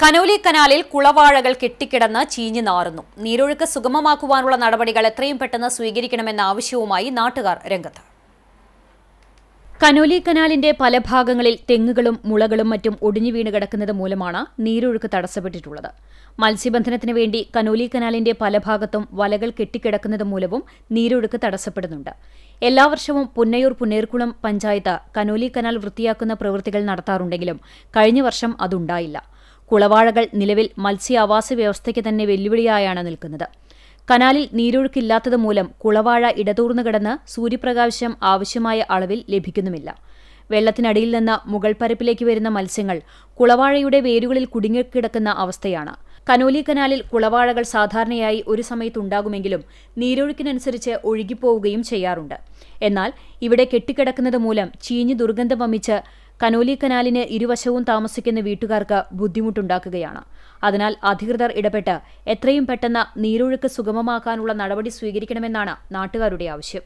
Conolly കനാലിൽ കുളവാഴകൾ കെട്ടിക്കിടന്ന് ചീഞ്ഞു നാറുന്നു. നീരൊഴുക്ക് സുഗമമാക്കുവാനുള്ള നടപടികൾ എത്രയും പെട്ടെന്ന് സ്വീകരിക്കണമെന്ന ആവശ്യവുമായി നാട്ടുകാർ രംഗത്ത്. കനോലി കനാലിന്റെ പല ഭാഗങ്ങളിൽ തെങ്ങുകളും മുളകളും മറ്റും ഒടിഞ്ഞു വീണ് കിടക്കുന്നത് മൂലമാണ് നീരൊഴുക്ക് തടസ്സപ്പെട്ടിട്ടുള്ളത്. മത്സ്യബന്ധനത്തിന് വേണ്ടി കനോലി കനാലിന്റെ പല ഭാഗത്തും വലകൾ കെട്ടിക്കിടക്കുന്നത് മൂലവും നീരൊഴുക്ക് തടസ്സപ്പെടുന്നുണ്ട്. എല്ലാ വർഷവും പുന്നയൂർ പുന്നേർക്കുളം പഞ്ചായത്ത് കനോലി കനാൽ വൃത്തിയാക്കുന്ന പ്രവൃത്തികൾ നടത്താറുണ്ടെങ്കിലും കഴിഞ്ഞ വർഷം അതുണ്ടായില്ല. കുളവാഴകൾ നിലവിൽ മത്സ്യ ആവാസ വ്യവസ്ഥയ്ക്ക് തന്നെ വെല്ലുവിളിയായാണ് നിൽക്കുന്നത്. കനാലിൽ നീരൊഴുക്കില്ലാത്തത് മൂലം കുളവാഴ ഇടതൂർന്നു കിടന്ന് സൂര്യപ്രകാശം ആവശ്യമായ അളവിൽ ലഭിക്കുന്നുമില്ല. വെള്ളത്തിനടിയിൽ നിന്ന് മുകൾ പരപ്പിലേക്ക് വരുന്ന മത്സ്യങ്ങൾ കുളവാഴയുടെ വേരുകളിൽ കുടുങ്ങിക്കിടക്കുന്ന അവസ്ഥയാണ്. കനോലി കനാലിൽ കുളവാഴകൾ സാധാരണയായി ഒരു സമയത്തുണ്ടാകുമെങ്കിലും നീരൊഴുക്കിനനുസരിച്ച് ഒഴുകിപ്പോവുകയും ചെയ്യാറുണ്ട്. എന്നാൽ ഇവിടെ കെട്ടിക്കിടക്കുന്നത് മൂലം ചീഞ്ഞു ദുർഗന്ധം വമിച്ച് കനോലി കനാലിന് ഇരുവശവും താമസിക്കുന്ന വീട്ടുകാർക്ക് ബുദ്ധിമുട്ടുണ്ടാക്കുകയാണ്. അതിനാൽ അധികൃതർ ഇടപെട്ട് എത്രയും പെട്ടെന്ന് നീരൊഴുക്ക് സുഗമമാക്കാനുള്ള നടപടി സ്വീകരിക്കണമെന്നാണ് നാട്ടുകാരുടെ ആവശ്യം.